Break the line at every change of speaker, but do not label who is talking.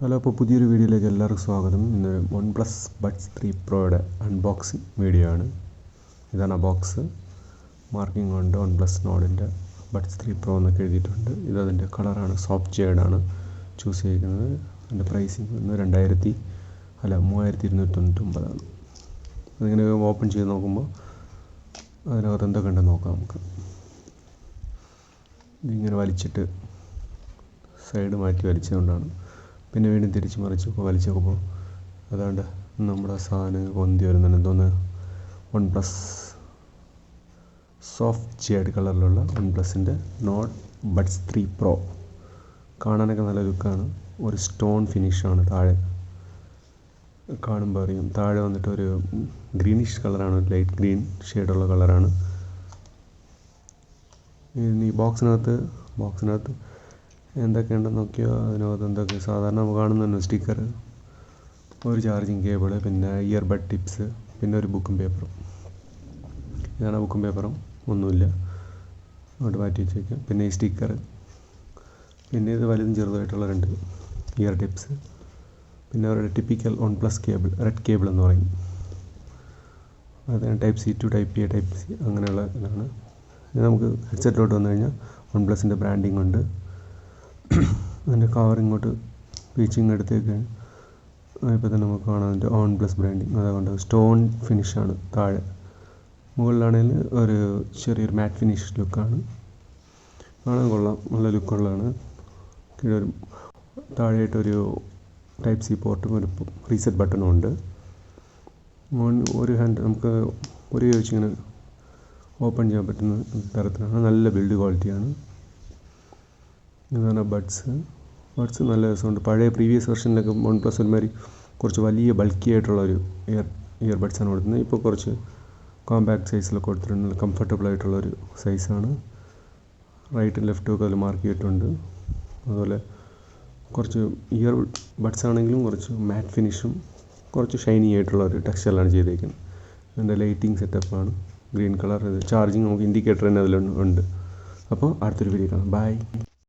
hello അപ്പോൾ പുതിയൊരു വീഡിയോയിലേക്ക് എല്ലാവർക്കും സ്വാഗതം ഇന്ന് വൺ പ്ലസ് ബഡ്സ് ത്രീ പ്രോയുടെ അൺബോക്സിങ് വീഡിയോ ആണ് ഇതാണ് ആ ബോക്സ് മാർക്കിംഗ് ഉണ്ട് വൺ പ്ലസ് നോഡിൻ്റെ ബഡ്സ് ത്രീ പ്രോ എന്നൊക്കെ എഴുതിയിട്ടുണ്ട് ഇത് കളറാണ് സോഫ്റ്റ് ഷെയ്ഡാണ് ചൂസ് ചെയ്തിരിക്കുന്നത് അതിൻ്റെ പ്രൈസിങ് ഇന്ന് രണ്ടായിരത്തി അല്ല മൂവായിരത്തി ഇരുന്നൂറ്റി തൊണ്ണൂറ്റൊമ്പതാണ് അതിങ്ങനെ ഓപ്പൺ ചെയ്ത് നോക്കുമ്പോൾ അതിനകത്ത് എന്തൊക്കെ ഉണ്ടെന്ന് നോക്കാം നമുക്ക് ഇതിങ്ങനെ വലിച്ചിട്ട് സൈഡ് മാറ്റി വലിച്ചതുകൊണ്ടാണ് പിന്നെ വീണ്ടും തിരിച്ച് മറിച്ച് വലിച്ച് നോക്കുമ്പോൾ അതാണ്ട് നമ്മുടെ സാധനം പൊന്തി വരുന്നുണ്ട് എന്തോന്ന് വൺ പ്ലസ് സോഫ്റ്റ് ജേഡ് കളറിലുള്ള വൺ പ്ലസിൻ്റെ നോട്ട് ബഡ്സ് ത്രീ പ്രോ കാണാനൊക്കെ നല്ല ലുക്കാണ് ഒരു സ്റ്റോൺ ഫിനിഷാണ് താഴെ കാണുമ്പോൾ അറിയും താഴെ വന്നിട്ട് ഒരു ഗ്രീനിഷ് കളറാണ് ഒരു ലൈറ്റ് ഗ്രീൻ ഷെയ്ഡുള്ള കളറാണ് ഈ ബോക്സിനകത്ത് ബോക്സിനകത്ത് എന്തൊക്കെയുണ്ടെന്ന് നോക്കിയാൽ അതിനകത്ത് എന്തൊക്കെ സാധാരണ കാണുന്ന സ്റ്റിക്കർ ഒരു ചാർജിങ് കേബിൾ പിന്നെ ഇയർ ബഡ് ടിപ്സ് പിന്നെ ഒരു ബുക്കും പേപ്പറും ഇതാണ് ബുക്കും പേപ്പറും ഒന്നുമില്ല അങ്ങോട്ട് മാറ്റി വെച്ചേക്കാം പിന്നെ ഈ സ്റ്റിക്കർ പിന്നെ ഇത് വലുതും ചെറുതായിട്ടുള്ള രണ്ട് ഇയർ ടിപ്സ് പിന്നെ അവരുടെ typical OnePlus cable red cable എന്ന് പറയും അത് type C to type A type C അങ്ങനെയുള്ള ഇതാണ് നമുക്ക് ഹെഡ്സെറ്റിലോട്ട് വന്നു കഴിഞ്ഞാൽ വൺ പ്ലസിൻ്റെ ബ്രാൻഡിങ് ഉണ്ട് അതിൻ്റെ കവർ ഇങ്ങോട്ട് പീച്ചിങ് എടുത്തേക്കാണ് ഇപ്പോൾ തന്നെ നമുക്ക് കാണാം അതിൻ്റെ ഓൺ പ്ലസ് ബ്രാൻഡിങ് അതുകൊണ്ട് സ്റ്റോൺ ഫിനിഷാണ് താഴെ മുകളിലാണെങ്കിൽ ഒരു ചെറിയൊരു മാറ്റ് ഫിനിഷ് ലുക്കാണ് കാണാൻ കൊള്ളാം നല്ല ലുക്കുള്ളതാണ് കീഴൊരു ഒരു താഴെയായിട്ടൊരു ടൈപ്പ് സി പോർട്ടും ഒരു റീസെറ്റ് ബട്ടണും ഉണ്ട് ഒരു ഹാൻഡ് നമുക്ക് ഒരു ചോദിച്ചിങ്ങനെ ഓപ്പൺ ചെയ്യാൻ പറ്റുന്ന തരത്തിലാണ് നല്ല ബിൽഡ് ക്വാളിറ്റിയാണ് ഇതാണ് ബഡ്സ് ബഡ്സ് നല്ല രസമുണ്ട് പഴയ പ്രീവിയസ് വെർഷനിലൊക്കെ വൺ പ്ലസ് ഒരുമാതിരി കുറച്ച് വലിയ ബൾക്കി ആയിട്ടുള്ള ഒരു ഇയർ ബഡ്സാണ് കൊടുക്കുന്നത് ഇപ്പോൾ കുറച്ച് കോമ്പാക്ട് സൈസിലൊക്കെ കൊടുത്തിട്ടുണ്ട് കംഫർട്ടബിൾ ആയിട്ടുള്ള ഒരു സൈസാണ് റൈറ്റും ലെഫ്റ്റും ഒക്കെ അതിൽ മാർക്ക് ചെയ്തിട്ടുണ്ട് അതുപോലെ കുറച്ച് ഇയർ ബഡ്സ് ആണെങ്കിലും കുറച്ച് മാറ്റ് ഫിനിഷും കുറച്ച് ഷൈനി ആയിട്ടുള്ള ഒരു ടെക്സ്റ്റൈലാണ് ചെയ്തേക്കുന്നത് അതിൻ്റെ ലൈറ്റിംഗ് സെറ്റപ്പാണ് ഗ്രീൻ കളർ ചാർജിങ് നമുക്ക് ഇൻഡിക്കേറ്റർ തന്നെ അതിലുണ്ട് അപ്പോൾ അടുത്തൊരു വീഡിയോ കാണാം ബൈ